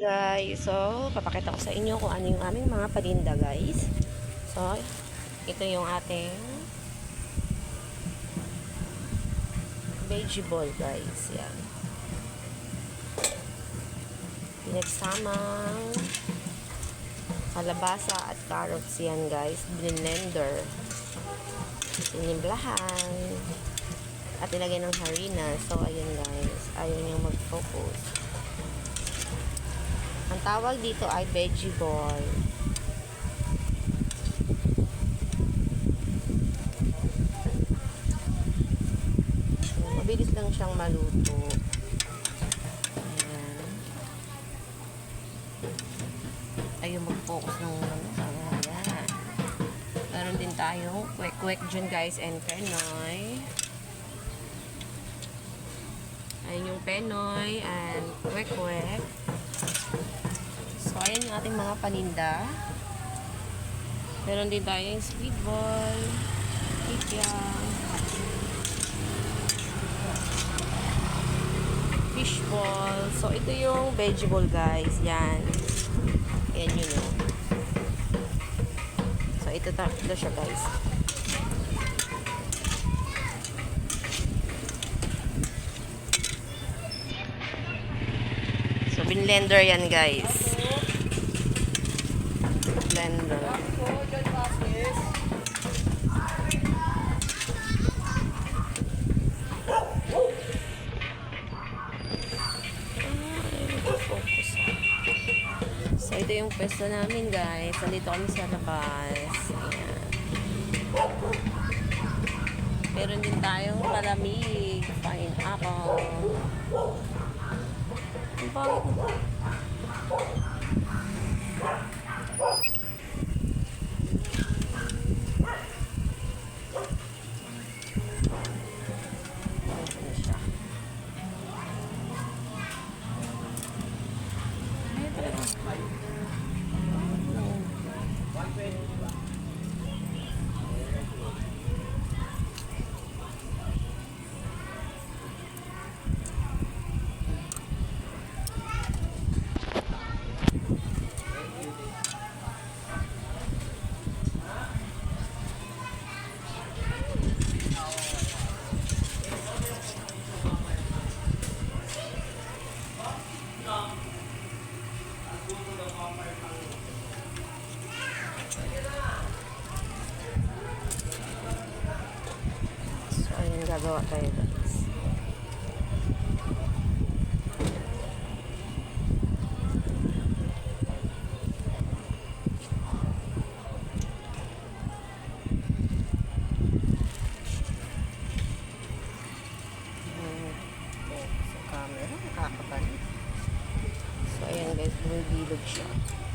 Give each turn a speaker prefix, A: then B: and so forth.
A: guys. So, papakita ko sa inyo kung ano yung aming mga paninda guys. So, ito yung ating vegetable guys. Yan. Pinagsamang kalabasa at carrots yan guys. Blender. Sinimplahan. At ilagay ng harina. So, ayun guys. Ayaw niyang mag-focus. Ang tawag dito ay veggie ball. Mabilis lang siyang maluto. Ayan. Ayaw mag-focus ng. Ayan. Meron din tayong kwek-kwek dyan guys and penoy. Ayan yung penoy and kwek-kwek. So, ayan yung ating mga paninda. Meron din tayong sweet ball, kikyang, fish ball. So, ito yung vegetable guys. Yan. Ayan yun o. So, ito tatlo siya guys. So, binlender yan guys. Blender. So, ito yung pwesto namin, guys. Nandito kami sa labas. Ayan. Meron din tayong palamig, pineapple. Ang. Pangit gagawa tayo guys. So, ayan guys, bumibilog siya.